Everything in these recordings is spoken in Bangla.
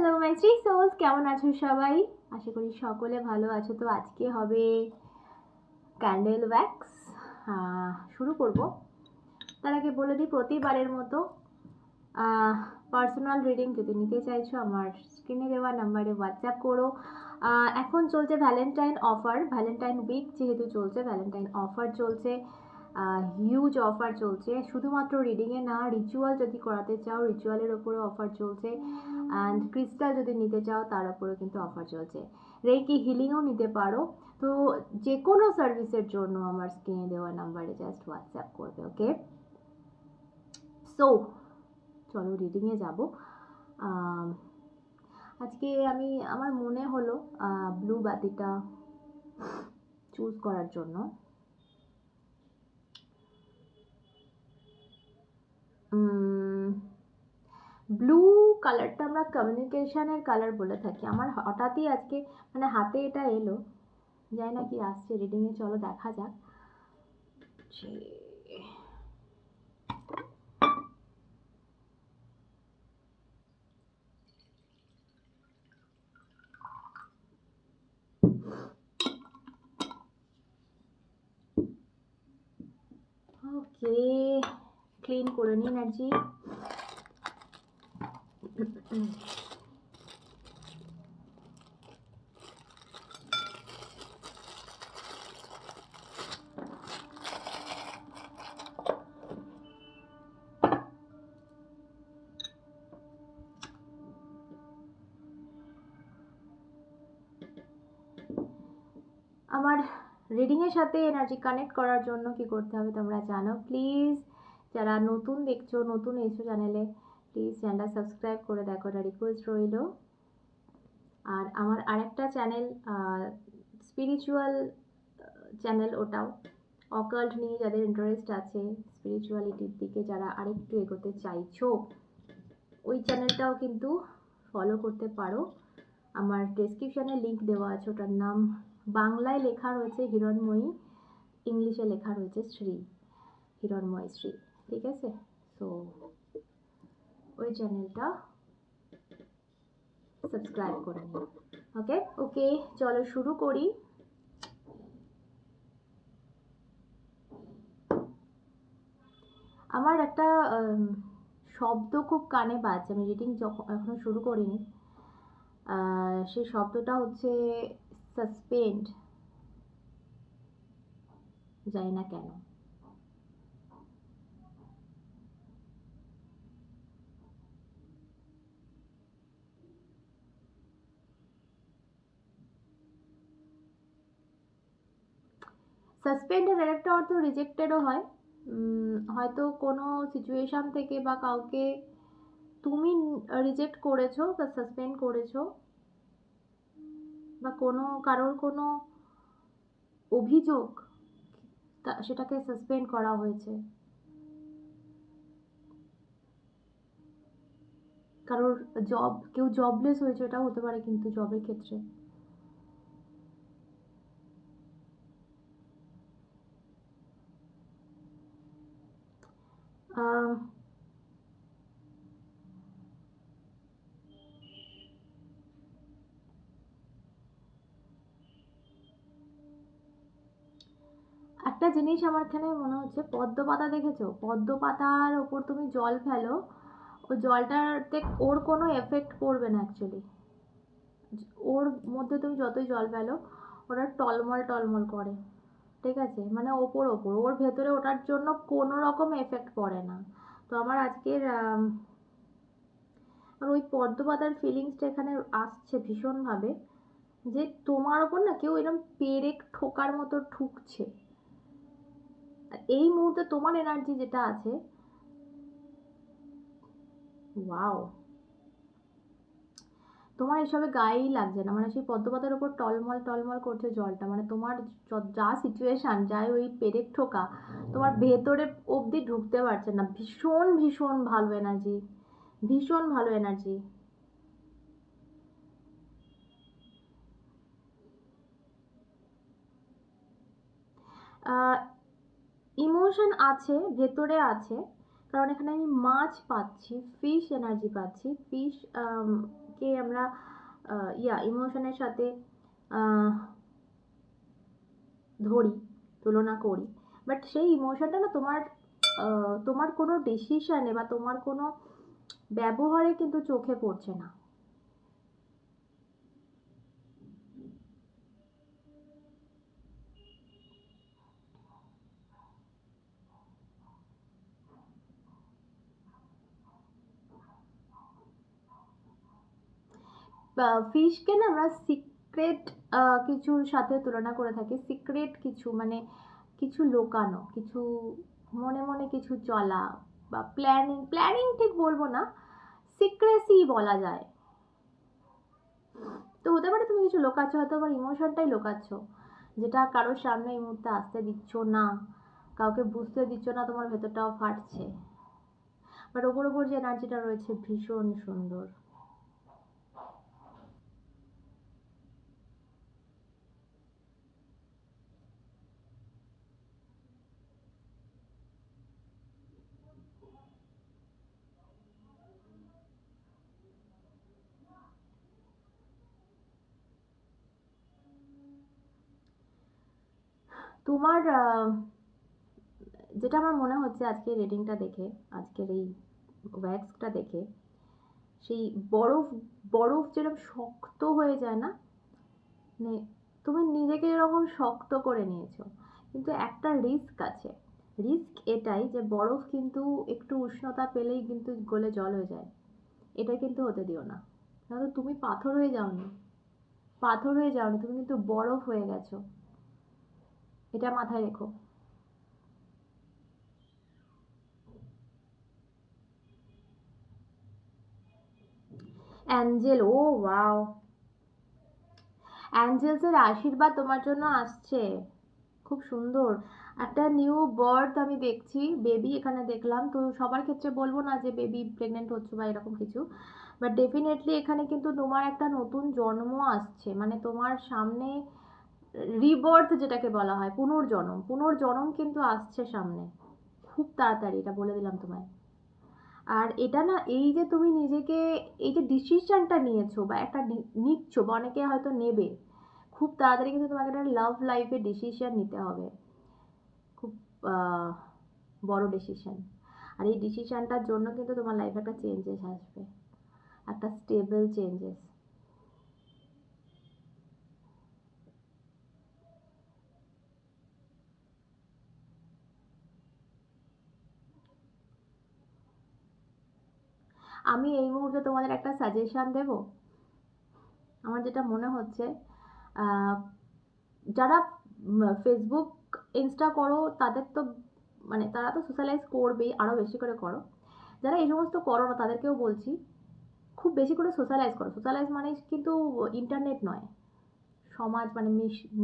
হ্যালো মাই সোলস কেমন আছো সবাই? আশা করি সকলে ভালো আছো। তো আজকে হবে ক্যান্ডেল ওয়্যাক্স শুরু করব। তার আগে বলে দিই, প্রতিবারের মতো পার্সোনাল রিডিং যদি নিতে চাইছো, আমার স্ক্রিনে দেওয়া নাম্বারে হোয়াটসঅ্যাপ করো। এখন চলছে ভ্যালেন্টাইন অফার ভ্যালেন্টাইন উইক যেহেতু চলছে ভ্যালেন্টাইন অফার চলছে। হিউজ অফার চলছে। শুধুমাত্র রিডিংয়ে না রিচুয়াল যদি করাতে চাও রিচুয়ালের ওপরেও অফার চলছে। অ্যান্ড ক্রিস্টাল যদি নিতে চাও, তার উপরেও কিন্তু অফার চলছে। রেকি হিলিংও নিতে পারো। তো যে কোনো সার্ভিসের জন্য আমার স্ক্রিনে দেওয়া নাম্বারে জাস্ট হোয়াটসঅ্যাপ করবে ওকে সো চলো রিডিংয়ে যাব। আজকে আমি, আমার মনে হলো ব্লু বাতিটা চুজ করার জন্য। ব্লু কালারটা আমরা কমিউনিকেশনের কালার বলে থাকি। আমার হঠাৎই আজকে মানে হাতে এটা এলো। জানি না কি আসছে রিডিংয়ে চলো দেখা যাক। ওকে ক্লিন করে নিন এনার্জি আমার রিডিংয়ের সাথে এনার্জি কানেক্ট করার জন্য কি করতে হবে তোমরা জানো? প্লিজ যারা নতুন দেখছ, নতুন এসো চ্যানেলে প্লিজ চ্যানেলটা সাবস্ক্রাইব করে দেখো, এটা রিকোয়েস্ট রইল। আর আমার আরেকটা চ্যানেল স্পিরিচুয়াল চ্যানেল ওটাও অকাল্ট নিয়ে যাদের ইন্টারেস্ট আছে স্পিরিচুয়ালিটির দিকে যারা আরেকটু এগোতে চাইছো, ওই চ্যানেলটাও কিন্তু ফলো করতে পারো। আমার ডেসক্রিপশানে লিংক দেওয়া আছে, ওটার নাম বাংলায় লেখা রয়েছে হিরণময়ী, ইংলিশে লেখা রয়েছে শ্রী, হিরণময় শ্রী। ঠিক আছে? সো ওই চ্যানেলটা সাবস্ক্রাইব করে নিন ওকে ওকে চলো শুরু করি। আমার একটা শব্দ খুব কানে বাজছে। আমি রিডিং যখন এখনও শুরু করিনি। সেই শব্দটা হচ্ছে সাসপেন্ড জানি না কেন। সাসপেন্ডের আরেকটা অর্থ রিজেক্টেডও হয়। হয়তো কোনো সিচুয়েশান থেকে বা কাউকে তুমি রিজেক্ট করেছ বা সাসপেন্ড করেছ বা কোনো, কারোর কোনো অভিযোগ সেটাকে সাসপেন্ড করা হয়েছে। কারোর জব কেউ জবলেস হয়েছে, এটাও হতে পারে কিন্তু জবের ক্ষেত্রে। আহ, একটা জিনিস আমার এখানে মনে হচ্ছে পদ্ম পাতা দেখেছ? পদ্ম পাতার ওপর তুমি জল ফেলো ওই জলটাতে ওর কোনো এফেক্ট পড়বে না অ্যাকচুয়ালি ওর মধ্যে তুমি যতই জল ফেলো ওটা টলমল টলমল করে। ঠিক আছে? মানে ওপর ওপর। ওর ভেতরে ওটার জন্য কোনো রকম এফেক্ট পড়ে না। তো আমার আজকের আর ওই পদ্ম পাতার ফিলিংসটা এখানে আসছে ভীষণভাবে, যে তোমার ওপর না কেউ এরকম পেরেক ঠোকার মতো ঠুকছে। এই মুহূর্তে তোমার এনার্জি যেটা আছে ওয়াও তোমার এসবে গায়েই লাগছে না। মানে সেই পদ্মপাতার উপর টলমল টলমল করছে জলটা। মানে তোমার যা সিচুয়েশান যা ওই পেরেক ঠোকা তোমার ভেতরে অবধি ঢুকতে পারছে না। ভীষণ ভীষণ ভালো এনার্জি ভীষণ ভালো এনার্জি ইমোশন আছে ভেতরে আছে। কারণ এখানে আমি মাছ পাচ্ছি ফিশ এনার্জি পাচ্ছি। ফিশ ইমোশনকে আমরা ইয়া ইমোশনের সাথে ধরি, তুলনা করি। বাট সেই ইমোশনটা না তোমার তোমার কোনো ডিসিশনে বা তোমার কোনো ব্যবহারে কিন্তু চোখে পড়ছে না। ফিশকে না আমরা সিক্রেট কিছুর সাথে তুলনা করে থাকি। সিক্রেট কিছু মানে কিছু লুকানো, কিছু মনে মনে কিছু চলা বা প্ল্যানিং প্ল্যানিং ঠিক বলব না সিক্রেসি বলা যায়। তো হতে পারে তুমি কিছু লোকাচ্ছ, হয়তো আমার ইমোশনটাই লোকাচ্ছ, যেটা কারোর সামনে এই মুহূর্তে আসতে দিচ্ছ না, কাউকে বুঝতে দিচ্ছ না, তোমার ভেতরটাও ফাটছে। বাট ওপর ওপর যে এনার্জিটা রয়েছে ভীষণ সুন্দর। তোমার যেটা আমার মনে হচ্ছে আজকে রেটিংটা দেখে, আজকের এই ওয়্যাক্সটা দেখে, সেই বরফ বরফ যেরকম শক্ত হয়ে যায় না মানে তুমি নিজেকে এরকম শক্ত করে নিয়েছো। কিন্তু একটা রিস্ক আছে। রিস্ক এটাই যে বরফ কিন্তু একটু উষ্ণতা পেলেই কিন্তু গলে জল হয়ে যায়। এটা কিন্তু হতে দিও না। তাহলে তুমি পাথর হয়ে যাওনি। পাথর হয়ে যাওনি, তুমি কিন্তু বরফ হয়ে গেছো। এটা মাথায় রেখো। অ্যাঞ্জেল, ও, ওয়াও। অ্যাঞ্জেলসের আশীর্বাদ তোমার জন্য আসছে। খুব সুন্দর। একটা নিউ বার্থ আমি দেখছি, বেবি এখানে দেখলাম। তো সবার ক্ষেত্রে বলব না যে বেবি প্রেগনেন্ট হচ্ছে বা এরকম কিছু। বাট ডেফিনেটলি এখানে কিন্তু তোমার একটা নতুন জন্ম আসছে। মানে তোমার সামনে রিবার্থ যেটাকে বলা হয়, পুনর্জন্ম। পুনর্জন্ম কিন্তু আসছে সামনে। খুব তাড়াতাড়ি, এটা বলে দিলাম তোমায়। আর এটা না, এই যে তুমি নিজেকে, এই যে ডিসিশনটা নিয়েছো বা একটা নিচ্ছ বা অনেকে হয়তো নেবে, খুব তাড়াতাড়ি কিন্তু তোমাকে একটা লাভ লাইফে ডিসিশন নিতে হবে। খুব বড় ডিসিশন আর এই ডিসিশনটার জন্য কিন্তু তোমার লাইফে একটা চেঞ্জেস আসবে। একটা স্টেবল চেঞ্জেস আমি এই মুহূর্তে তোমাদের একটা সাজেশন দেব? আমার যেটা মনে হচ্ছে যারা ফেসবুক ইনস্টা করো, তাদের তো মানে তারা তো সোশ্যালাইজ করবেই আরও বেশি করে করো। যারা এই সমস্ত করো না, তাদেরকেও বলছি, খুব বেশি করে সোশ্যালাইজ করো। সোশ্যালাইজ মানে কিন্তু ইন্টারনেট নয়, সমাজ মানে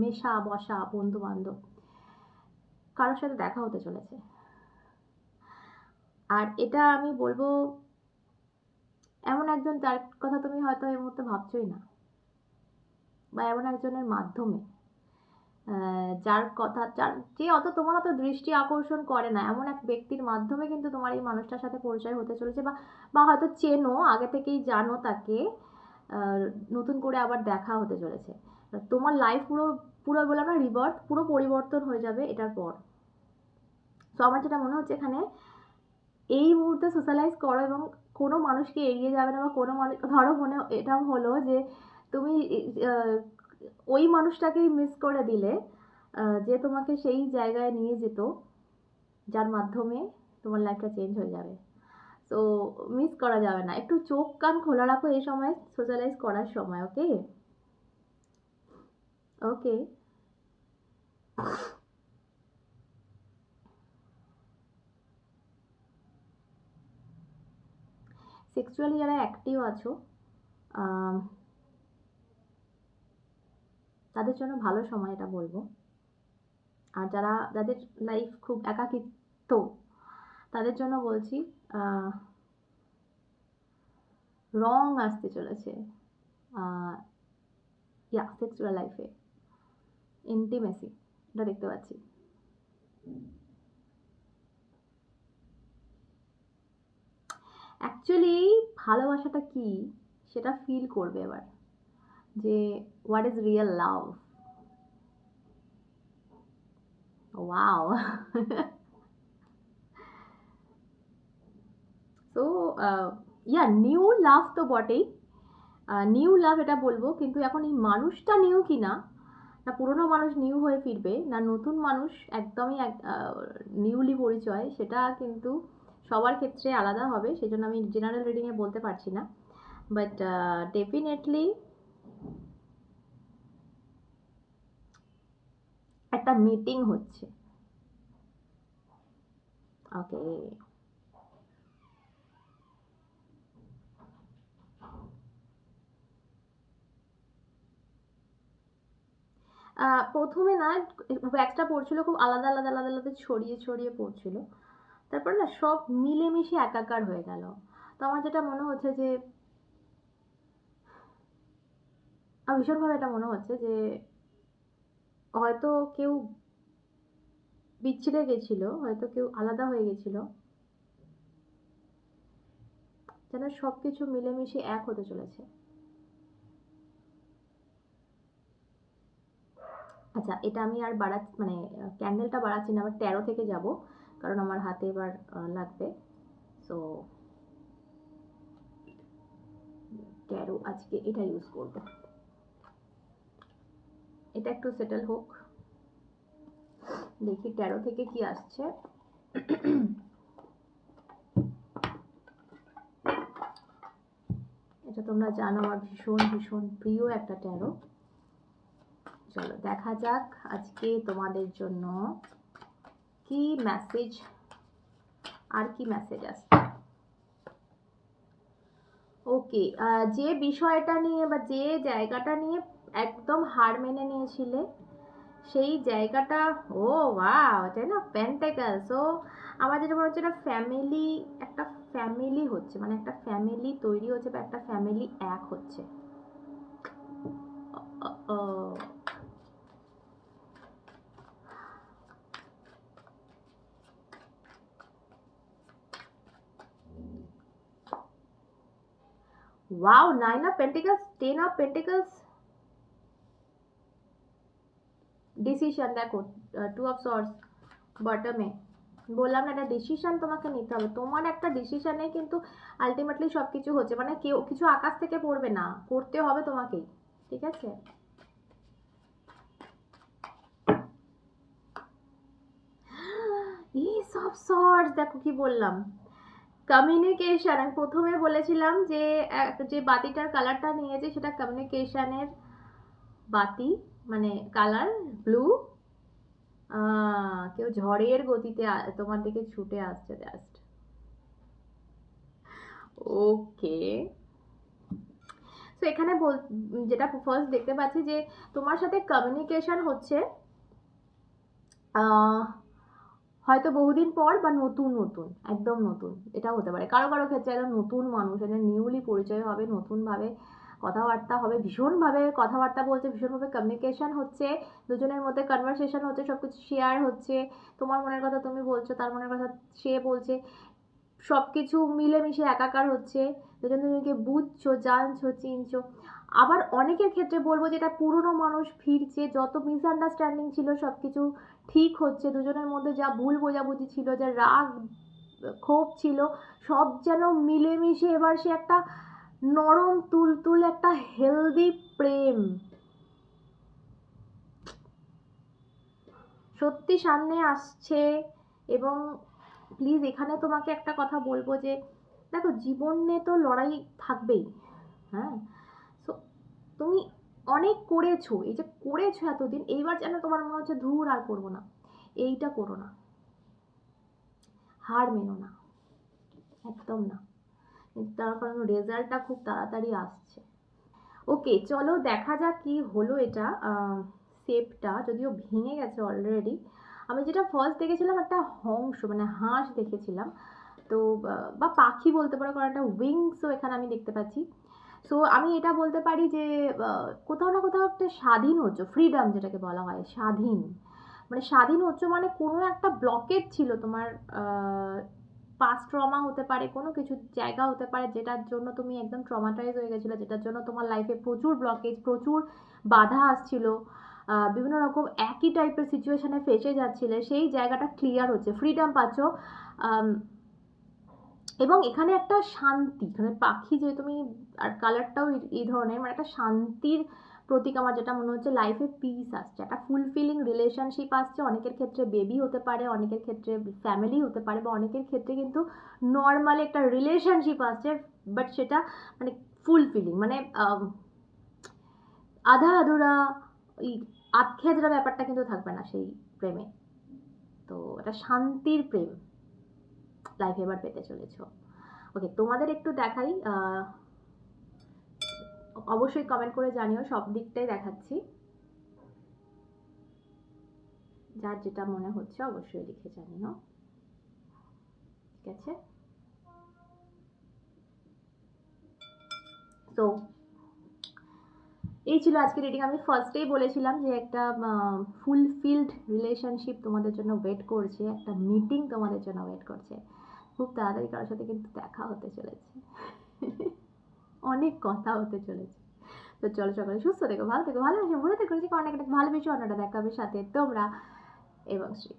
মেশা বসা বন্ধু বান্ধব কারোর সাথে দেখা হতে চলেছে। আর এটা আমি বলব এমন একজন যার কথা তুমি হয়তো এই মুহূর্তে ভাবছোই না। বা এমন একজনের মাধ্যমে যার কথা, যার, যে অত তোমার অত দৃষ্টি আকর্ষণ করে না, এমন এক ব্যক্তির মাধ্যমে কিন্তু তোমার এই মানুষটার সাথে পরিচয় হতে চলেছে বা বা হয়তো চেনো, আগে থেকেই জানো তাকে নতুন করে আবার দেখা হতে চলেছে। তোমার লাইফ পুরো পুরো বললাম না রিবার্থ পুরো পরিবর্তন হয়ে যাবে এটার পর। তো আমার যেটা মনে হচ্ছে এখানে, এই মুহূর্তে সোশ্যালাইজ করো এবং কোনো মানুষকে এড়িয়ে যাবে না বা কোনো মানুষ ধরো মনে এটা হলো যে তুমি ওই মানুষটাকেই মিস করে দিলে যে তোমাকে সেই জায়গায় নিয়ে যেত, যার মাধ্যমে তোমার লাইফটা চেঞ্জ হয়ে যাবে। তো মিস করা যাবে না। একটু চোখ কান খোলা রাখো এই সময় সোশ্যালাইজ করার সময় ওকে ওকে সেক্সুয়ালি যারা অ্যাক্টিভ আছো তাদের জন্য ভালো সময় এটা বলব। আর যারা, যাদের লাইফ খুব একাকিত্ব, তাদের জন্য বলছি রং আসতে চলেছে ইয়া সেক্সুয়াল লাইফে ইন্টিমেসি এটা দেখতে পাচ্ছি। অ্যাকচুয়ালি ভালোবাসাটা কি সেটা ফিল করবে এবার। যে what is real love wow so yeah new love তো বটেই। নিউ লাভ এটা বলব, কিন্তু এখন এই মানুষটা নিউ কি না না পুরনো মানুষ নিউ হয়ে ফিরবে, না নতুন মানুষ একদমই এক নিউলি পরিচয়, সেটা কিন্তু সবার ক্ষেত্রে আলাদা হবে সেই জন্য আমি জেনারেল রিডিংয়ে বলতে পারছি না। বাট ডেফিনেটলি একটা মিটিং হচ্ছে। ওকে প্রথমে না ওয়্যাক্সটা পড়ছিল, খুব আলাদা আলাদা আলাদা আলাদা ছড়িয়ে ছড়িয়ে পড়ছিল। তারপর না সব মিলেমিশে একাকার হয়ে গেল। তো আমার যেটা মনে হচ্ছে যে, আমার ভীষণভাবে এটা মনে হচ্ছে যে, হয়তো কেউ বিচ্ছিরে গেছিল, হয়তো কেউ আলাদা হয়ে গেছিল। যেন সব কিছু মিলেমিশে এক হতে চলেছে। আচ্ছা এটা আমি আর বাড়া মানে ক্যান্ডেলটা বাড়াচ্ছি না আবার তেরো থেকে যাব। কারণ আমার হাতে এবার লাগবে। সো তেরো আজকে এটা ইউজ করব। এটা একটু সেটেল হোক। দেখি তেরো থেকে কি আসছে। এটা তোমরা জানো, আমার ভীষণ ভীষণ প্রিয় একটা ট্যারো চলো দেখা যাক আজকে তোমাদের জন্য কি মেসেজ আর কি মেসেজ আসছে? ওকে যে বিষয়টা নিয়ে বা যে জায়গাটা নিয়ে একদম হার মেনে নিয়েছিলে, সেই জায়গাটা, ও ওয়াও তাই না? প্যান্টাকাল সো আমার যেটা মনে হচ্ছে একটা ফ্যামিলি একটা ফ্যামিলি হচ্ছে মানে একটা ফ্যামিলি তৈরি হচ্ছে বা একটা ফ্যামিলি এক হচ্ছে। Wow, nine of pentacles, ten of pentacles. Decision দেখো টু অফ সর্স বটমে বললাম একটা ডিসিশন তোমাকে নিতে হবে। তোমার একটা ডিসিশনে কিন্তু আলটিমেটলি সব কিছু হচ্ছে। মানে কেউ, কিছু আকাশ থেকে পড়বে না। করতে হবে তোমাকেই ঠিক আছে? ইস অফ সর্স দেখো কি বললাম। কমিউনিকেশান আমি প্রথমে বলেছিলাম যে যে বাতিটার কালারটা নিয়েছে সেটা কমিউনিকেশানের বাতি মানে কালার ব্লু কেউ ঝড়ের গতিতে তোমার দিকে ছুটে আসছে জাস্ট ওকে তো এখানে বল, যেটা ফার্স্ট দেখতে পাচ্ছি যে, তোমার সাথে কমিউনিকেশন হচ্ছে হয়তো বহুদিন পর বা নতুন নতুন, একদম নতুন, এটাও হতে পারে। কারও কারও ক্ষেত্রে একদম নতুন মানুষ এটা নিউলি পরিচয় হবে, নতুনভাবে কথাবার্তা হবে, ভীষণভাবে কথাবার্তা বলছে ভীষণভাবে কমিউনিকেশন হচ্ছে, দুজনের মধ্যে কনভারসেশন হচ্ছে সব কিছু শেয়ার হচ্ছে, তোমার মনের কথা তুমি বলছো, তার মনের কথা সে বলছে সব কিছু মিলেমিশে একাকার হচ্ছে, দুজন দুজনকে বুঝছ, জানছো, চিনছো। আবার অনেকের ক্ষেত্রে বলব যেটা পুরনো মানুষ ফিরছে, যত মিসআন্ডারস্ট্যান্ডিং ছিল সব কিছু ঠিক হচ্ছে। দুজনের মধ্যে যা ভুল বোঝাবুঝি ছিল, যা রাগ, ক্ষোভ ছিল, সব যেন মিলেমিশে এবার সে একটা নরম, তুলতুল, একটা হেলদি প্রেম। সত্যি সামনে আসছে এবং প্লিজ এখানে তোমাকে একটা কথা বলব যে, দেখো, জীবনে তো লড়াই থাকবেই হ্যাঁ? সো তুমি অনেক করেছ, এই যে করেছ এতদিন, এইবার যেন তোমার মনে হচ্ছে ধূর আর করব না। এইটা করো না। হার মেনো না। একদম না। তার কারণ রেজাল্টটা খুব তাড়াতাড়ি আসছে। ওকে, চলো দেখা যাক কি হলো এটা শেপটা, যদিও ভেঙে গেছে অলরেডি আমি যেটা ফার্স্ট দেখেছিলাম একটা হংস মানে হাঁস দেখেছিলাম। তো, বা পাখি বলতে পারো, কারণ একটা উইংসও এখানে আমি দেখতে পাচ্ছি। সো আমি এটা বলতে পারি যে কোথাও না কোথাও একটা স্বাধীন হচ্ছে ফ্রিডম যেটাকে বলা হয়, স্বাধীন। মানে স্বাধীন হচ্ছে মানে কোনো একটা ব্লকেজ ছিল তোমার পাস ট্রমা হতে পারে, কোনো কিছু জায়গা হতে পারে যেটার জন্য তুমি একদম ট্রমাটাইজ হয়ে গেছিল, যেটার জন্য তোমার লাইফে প্রচুর ব্লকেজ প্রচুর বাধা আসছিল। বিভিন্ন রকম একই টাইপের সিচুয়েশনে ফেসে যাচ্ছিলে, সেই জায়গাটা ক্লিয়ার হচ্ছে। ফ্রিডম পাচ্ছ এবং এখানে একটা শান্তি মানে পাখি যে তুমি, আর কালারটাও এই ধরনের মানে একটা শান্তির প্রতীক আমার যেটা মনে হচ্ছে লাইফে পিস আসছে। একটা ফুলফিলিং রিলেশনশিপ আসছে, অনেকের ক্ষেত্রে বেবি হতে পারে, অনেকের ক্ষেত্রে ফ্যামিলি হতে পারে, বা অনেকের ক্ষেত্রে কিন্তু নর্মাল একটা রিলেশনশিপ আসছে বাট সেটা মানে ফুলফিলিং মানে আধা আধুরা ওই আতখেদরা ব্যাপারটা কিন্তু থাকবে না সেই প্রেমে। তো এটা শান্তির প্রেম। লাইফে এবার পেতে চলেছ। ওকে তোমাদের একটু দেখাই অবশ্যই কমেন্ট করে জানিও, সব দিকটাই দেখাচ্ছি। যার যেটা মনে হচ্ছে অবশ্যই লিখে জানিও। ঠিক আছে? তো এই ছিল আজকে রিডিং আমি ফার্স্টেই বলেছিলাম যে একটা ফুলফিল্ড রিলেশনশিপ তোমাদের জন্য ওয়েট করছে, একটা মিটিং তোমাদের জন্য ওয়েট করছে। খুব তাড়াতাড়ি কারোর সাথে কিন্তু দেখা হতে চলেছে। অনেক কথা হতে চলেছে। তো চলো সকালে সুস্থ থেকো, ভালো থেকো, ভালোবেসে মনে থেকো অনেক অনেক ভালোবেসে অন্যটা দেখা হবে সাথে তোমরা এবং শ্রী